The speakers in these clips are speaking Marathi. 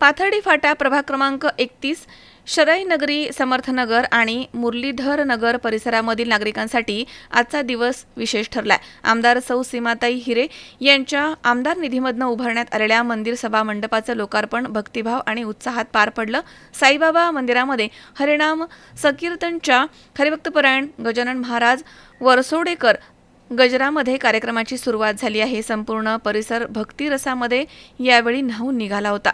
पाथर्डी फाटा प्रभाग क्रमांक एकतीस शरई नगरी समर्थनगर आणि मुरलीधर नगर परिसरामधील नागरिकांसाठी आजचा दिवस विशेष ठरलाय. आमदार सौ सीमाताई हिरे यांच्या आमदार निधीमधनं उभारण्यात आलेल्या मंदिर सभा मंडपाचं लोकार्पण भक्तिभाव आणि उत्साहात पार पडलं. साईबाबा मंदिरामध्ये हरिणाम संकीर्तनच्या हरिभक्तपरायण गजानन महाराज वरसोडेकर गजरामध्ये कार्यक्रमाची सुरुवात झाली आहे. संपूर्ण परिसर भक्तिरसामध्ये यावेळी न्हावून निघाला होता.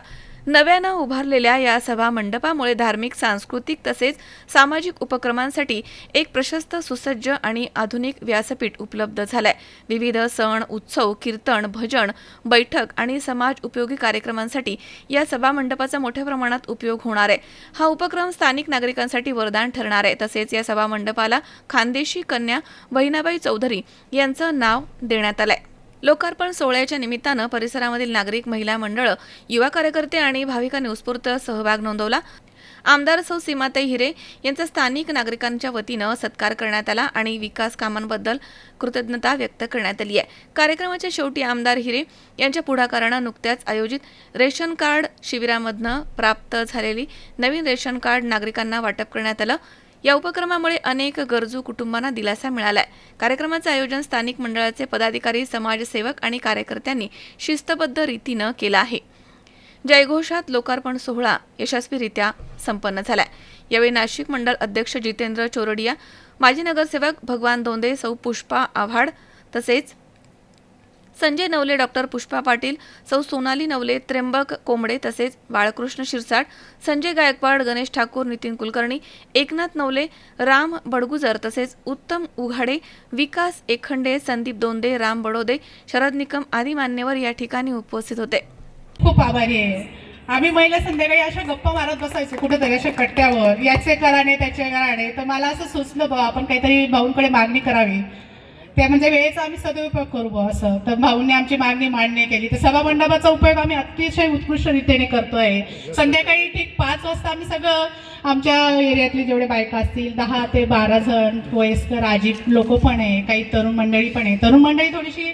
नव्यानं उभारलेल्या या सभा मंडपामुळे धार्मिक सांस्कृतिक तसेच सामाजिक उपक्रमांसाठी एक प्रशस्त सुसज्ज आणि आधुनिक व्यासपीठ उपलब्ध झालंय. विविध सण उत्सव कीर्तन भजन बैठक आणि समाज उपयोगी कार्यक्रमांसाठी या सभा मंडपाचा मोठ्या प्रमाणात उपयोग होणार आहे. हा उपक्रम स्थानिक नागरिकांसाठी वरदान ठरणार आहे. तसेच या सभा मंडपाला खानदेशी कन्या बहिणाबाई चौधरी यांचं नाव देण्यात आलंय. लोकार्पण सोहळ्याच्या निमित्तानं परिसरामधील नागरिक महिला मंडळ युवा कार्यकर्ते आणि भाविकांनी उत्स्फूर्त सहभाग नोंदवला. आमदार सौ सीमाताई हिरे यांचा स्थानिक नागरिकांच्या वतीनं सत्कार करण्यात आला आणि विकास कामांबद्दल कृतज्ञता व्यक्त करण्यात आली आहे. कार्यक्रमाच्या शेवटी आमदार हिरे यांच्या पुढाकारानं नुकत्याच आयोजित रेशन कार्ड शिबिरामधनं प्राप्त झालेली नवीन रेशन कार्ड नागरिकांना वाटप करण्यात आलं. या उपक्रमामुळे अनेक गरजू कुटुंबांना दिलासा मिळालाय. कार्यक्रमाचं आयोजन स्थानिक मंडळाचे पदाधिकारी समाजसेवक आणि कार्यकर्त्यांनी शिस्तबद्ध रीतीनं केलं आहे. जयघोषात लोकार्पण सोहळा यशस्वीरित्या संपन्न झालाय. यावेळी नाशिक मंडळ अध्यक्ष जितेंद्र चोरडिया माजी नगरसेवक भगवान दोंदे सौ पुष्पा आव्हाड तसेच संजय नवले डॉक्टर पुष्पा पाटील सौ सोनाली नवले त्र्यंबक कोंबडे तसेच बाळकृष्ण शिरसाट संजय गायकवाड गणेश ठाकूर नितीन कुलकर्णी एकनाथ नवले राम बडगुजर तसेच उत्तम उघाडे विकास एखंडे संदीप दोंदे राम बडोदे शरद निकम आदी मान्यवर या ठिकाणी उपस्थित होते. खूप आभारी आहे. आम्ही महिला संध्याकाळी अशा गप्पा मारत बसायचो कुठेतरी अशा कट्ट्यावर याचे कराणे त्याचे कराणे तर मला असं सुचलं बा आपण काहीतरी भाऊंकडे मागणी करावी. ते म्हणजे वेळेचा आम्ही सदुपयोग करू असं. तर भाऊंनी आमची मागणी मान्य केली. तर सभामंडपाचा उपयोग आम्ही अतिशय उत्कृष्ट रीतीने करतोय. संध्याकाळी ठीक पाच वाजता आम्ही सगळं आमच्या एरियातले जेवढे बायका असतील दहा ते बारा जण वयस्कर आजी लोक पण आहे काही तरुण मंडळी पण आहे. तरुण मंडळी थोडीशी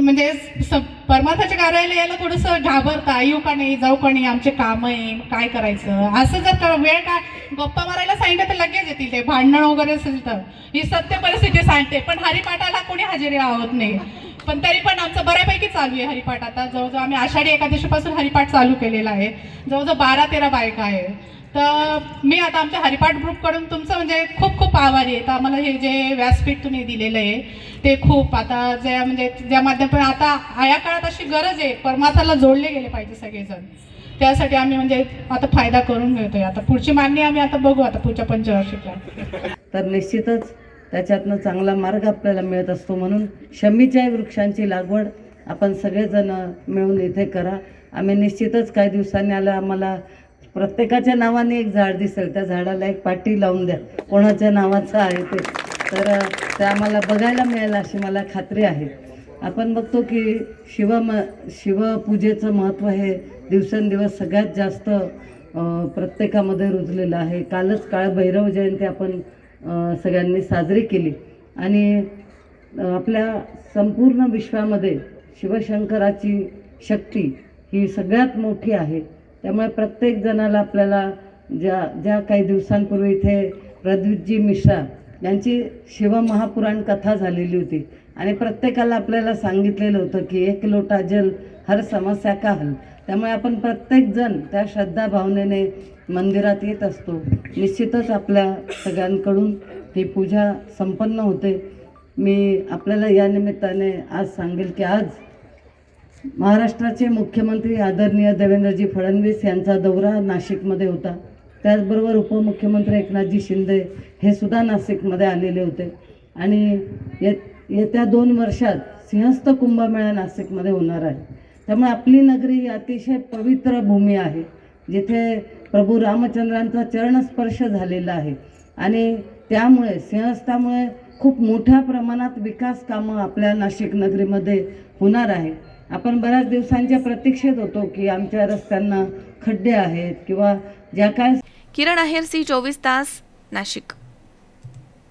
म्हणजे स- परमार्थाच्या कार्यालयाला यायला थोडंसं घाबरता येऊ का नाही जाऊ का नाही आमचे काम आहे काय करायचं? असं जर का वेळ काय गप्पा मारायला सांगितलं तर लगेच येतील ते भांडण वगैरे असेल तर. ही सत्य परिस्थिती सांगते पण हरिपाठाला कोणी हजेरी आहोत नाही. पण तरी पण आमचं बऱ्यापैकी चालू आहे हरिपाठ. आता जवळजवळ आम्ही आषाढी एकादशीपासून हरिपाठ चालू केलेला आहे. जवळजवळ बारा तेरा बायका आहे. तर मी आता आमच्या हरिपाठ ग्रुपकडून तुमचं म्हणजे खूप खूप आभारी आहे. तर आम्हाला हे जे व्यासपीठ तुम्ही दिलेलं आहे ते खूप आता जे म्हणजे ज्या माध्यमातून आता या काळात अशी गरज आहे परमार्थाला जोडले गेले पाहिजे सगळेजण. त्यासाठी आम्ही म्हणजे आता फायदा करून घेतोय. आता पुढची मागणी आम्ही आता बघू आता पुढच्या पंचवार्षिकला. तर निश्चितच त्याच्यातनं चांगला मार्ग आपल्याला मिळत असतो म्हणून शमीच्या वृक्षांची लागवड आपण सगळेजण मिळून इथे करा. आम्ही निश्चितच काही दिवसांनी आलं आम्हाला प्रत्येकाच्या नावाने एक झाड दिसेल. त्या झाडाला एक पाठी लावून द्या. कोणाच्या नावाचं आहे ते. तर ते आम्हाला बघायला मिळेल अशी मला खात्री आहे. आपण बघतो की शिव म शिवपूजेचं महत्त्व हे दिवसेंदिवस सगळ्यात जास्त प्रत्येकामध्ये रुजलेलं आहे. कालच काळ भैरव जयंती आपण सगळ्यांनी साजरी केली. आणि आपल्या संपूर्ण विश्वामध्ये शिवशंकराची शक्ती ही सगळ्यात मोठी आहे. त्यामुळे प्रत्येक जणाला आपल्याला ज्या ज्या काही दिवसांपूर्वी इथे प्रद्युतजी मिश्रा यांची शिवमहापुराण कथा झालेली होती. आणि प्रत्येकाला आपल्याला सांगितलेलं होतं की एक लोटा जल हर समस्या का हल? त्यामुळे आपण प्रत्येकजण त्या श्रद्धा भावनेने मंदिरात येत असतो. निश्चितच आपल्या सगळ्यांकडून ही पूजा संपन्न होते. मी आपल्याला या निमित्ताने आज सांगेल की आज महाराष्ट्राचे मुख्यमंत्री आदरणीय देवेंद्रजी फडणवीस यांचा दौरा नाशिकमध्ये होता. त्याचबरोबर उपमुख्यमंत्री एकनाथजी शिंदे हे सुद्धा नाशिकमध्ये आलेले होते. आणि येत येत्या दोन वर्षात सिंहस्थ कुंभमेळा नाशिकमध्ये होणार आहे. त्यामुळे आपली नगरी ही अतिशय पवित्र भूमी आहे जिथे प्रभू रामचंद्रांचा चरणस्पर्श झालेला आहे. आणि त्यामुळे सिंहस्थामुळे खूप मोठ्या प्रमाणात विकास कामं आपल्या नाशिक नगरीमध्ये होणार आहे. आपण बऱ्याच दिवसांच्या प्रतीक्षेत होतो की आमच्या रस्त्यांना खड्डे आहेत किंवा ज्या काय किरण आहेर सी चोवीस तास नाशिक.